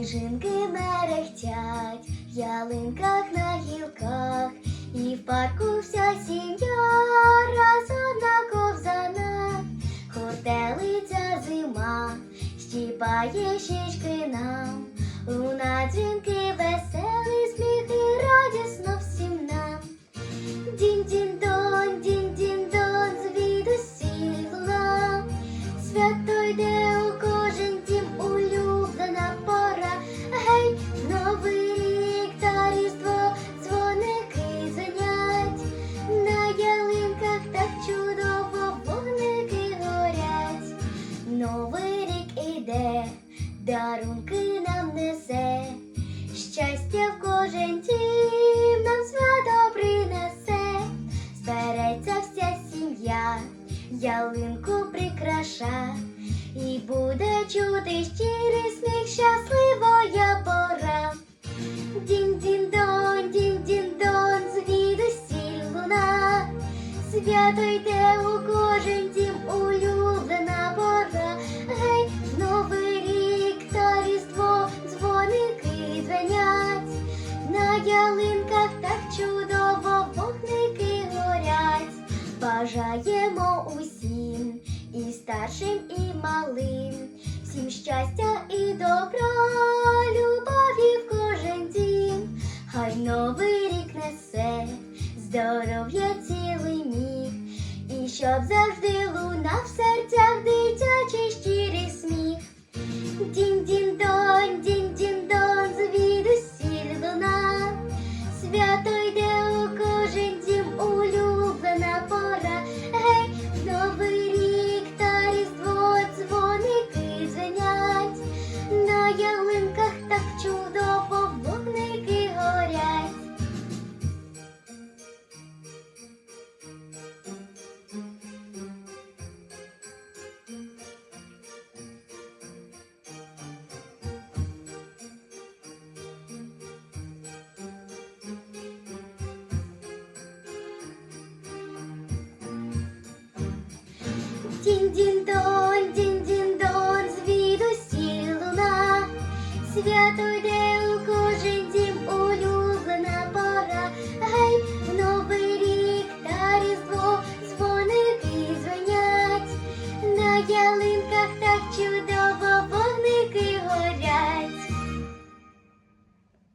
Сніжинки мерехтять в ялинках на гілках, і в парку вся сім'я разом на ковзанах. Хуртелиця зима, щіпає щічки нам, у надзвінки веселий сміх Новий рік іде, дарунки нам несе. Щастя в кожен дім нам свято принесе. Збереться вся сім'я, ялинку прикраша, і буде чути щирий сміх, щасливая пора. Дінь-дінь-дон, дінь-дінь-дон, звідусіль луна. Свято йде у кожен Бажаємо усім, і старшим, і малим, всім щастя і добра, любові в кожен дім. Хай новий рік несе здоров'я цілий міг, і щоб завжди лунав в серцях дитячий так чудово вогники горять. Дінь-дінь-дон, свято йде у кожен день.